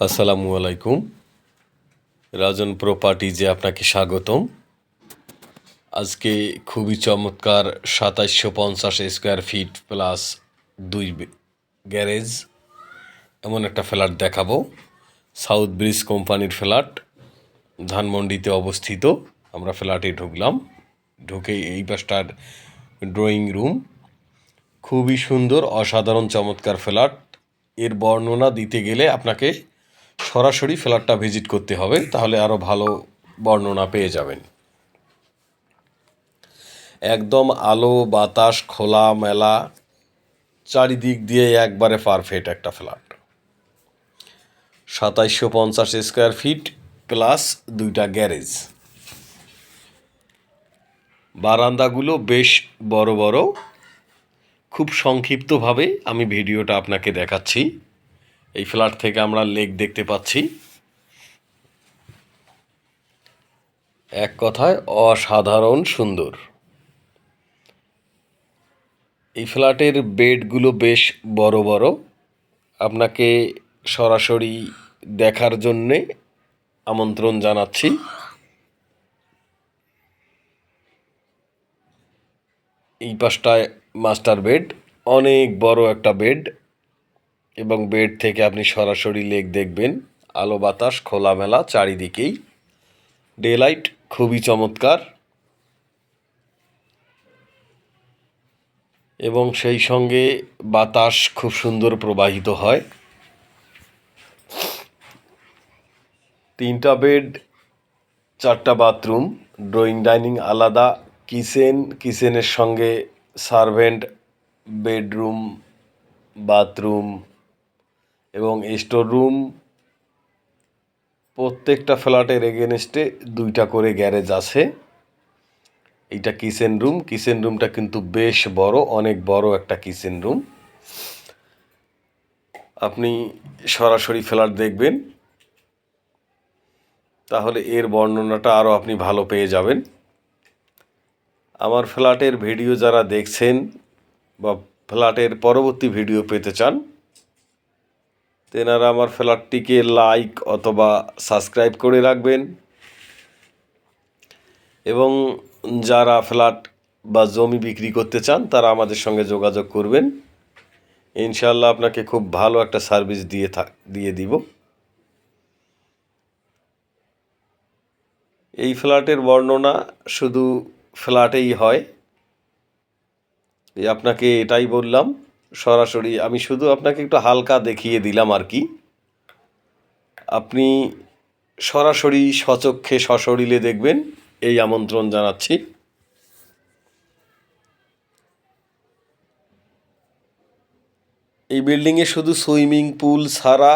আসসালামু আলাইকুম। রাজন প্রপার্টিজে আপনাকে স্বাগতম। আজকে খুবই চমৎকার সাতাশশো পঞ্চাশ স্কোয়ার ফিট প্লাস দুই গ্যারেজ। এমন একটা ফ্ল্যাট দেখাবো। সাউথ ব্রিজ কোম্পানির ফ্ল্যাট। ধানমন্ডিতে অবস্থিত। আমরা ফ্ল্যাটে ঢুকলাম। ঢুকে এই পাশটার ড্রয়িং রুম। খুবই সুন্দর, অসাধারণ, চমৎকার ফ্ল্যাট। এর বর্ণনা দিতে গেলে আপনাকে সরাসরি ফ্ল্যাটটা ভিজিট করতে হবে, তাহলে আরও ভালো বর্ণনা পেয়ে যাবেন। একদম আলো, বাতাস, খোলা, মেলা, চারিদিক দিয়ে একবারে পারফেক্ট একটা ফ্ল্যাট। সাতাইশশো পঞ্চাশ স্কোয়ার ফিট প্লাস দুইটা গ্যারেজ বারান্দাগুলো বেশ বড় বড়। খুব সংক্ষিপ্তভাবে আমি ভিডিওটা আপনাকে দেখাচ্ছি। এই ফ্ল্যাট থেকে আমরা লেক দেখতে পাচ্ছি। এক কথায় অসাধারণ সুন্দর। এই ফ্ল্যাটের বেডগুলো বেশ বড় বড়। আপনাকে সরাসরি দেখার জন্যে আমন্ত্রণ জানাচ্ছি। এই পাশটায় মাস্টার বেড, অনেক বড় একটা বেড। এবং বেড থেকে আপনি সরাসরি লেক দেখবেন। আলো বাতাস, খোলামেলা, চারিদিকেই। ডে লাইট খুবই চমৎকার। এবং সেই সঙ্গে বাতাস খুব সুন্দর প্রবাহিত হয়। তিনটা বেড, চারটা বাথরুম, ড্রয়িং ডাইনিং আলাদা, কিচেন, কিচেনের সঙ্গে সার্ভেন্ট, বেডরুম, বাথরুম এবং স্টোর রুম প্রত্যেকটা ফ্ল্যাটের এগেনস্টে দুইটা করে গ্যারেজ আছে। এইটা কিচেন রুম কিচেন রুমটা কিন্তু বেশ বড়, অনেক বড় একটা কিচেন রুম আপনি সরাসরি ফ্ল্যাট দেখবেন। তাহলে এর বর্ণনাটা আরও আপনি ভালো পেয়ে যাবেন। আমার ফ্ল্যাটের ভিডিও যারা দেখছেন বা ফ্ল্যাটের পরবর্তী ভিডিও পেতে চান তেনারা আমার ফ্ল্যাটটিকে লাইক অথবা সাবস্ক্রাইব করে রাখবেন। এবং যারা ফ্ল্যাট বা জমি বিক্রি করতে চান, তারা আমাদের সঙ্গে যোগাযোগ করবেন। ইনশাল্লাহ আপনাকে খুব ভালো একটা সার্ভিস দিয়ে থাক দিয়ে দিব। এই ফ্ল্যাটের বর্ণনা শুধু ফ্ল্যাটেই হয়। আপনাকে এটাই বললাম। সরাসরি আমি শুধু আপনাকে একটু হালকা দেখিয়ে দিলাম আর কি। আপনি সরাসরি সচক্ষে সশরীরে দেখবেন, এই আমন্ত্রণ জানাচ্ছি। এই বিল্ডিংয়ে শুধু সুইমিং পুল ছাড়া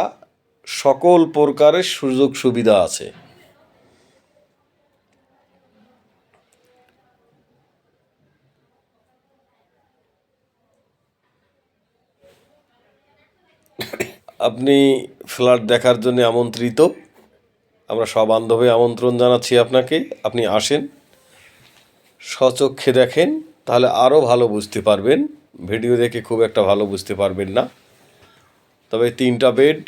সকল প্রকারের সুযোগ সুবিধা আছে। আপনি ফ্ল্যাট দেখার জন্য আমন্ত্রিত। আমরা সব বান্ধবে আমন্ত্রণ জানাচ্ছি আপনাকে। আপনি আসেন, সচক্ষে দেখেন, তাহলে আরও ভালো বুঝতে পারবেন। ভিডিও দেখে খুব একটা ভালো বুঝতে পারবেন না। তবে তিনটা বেড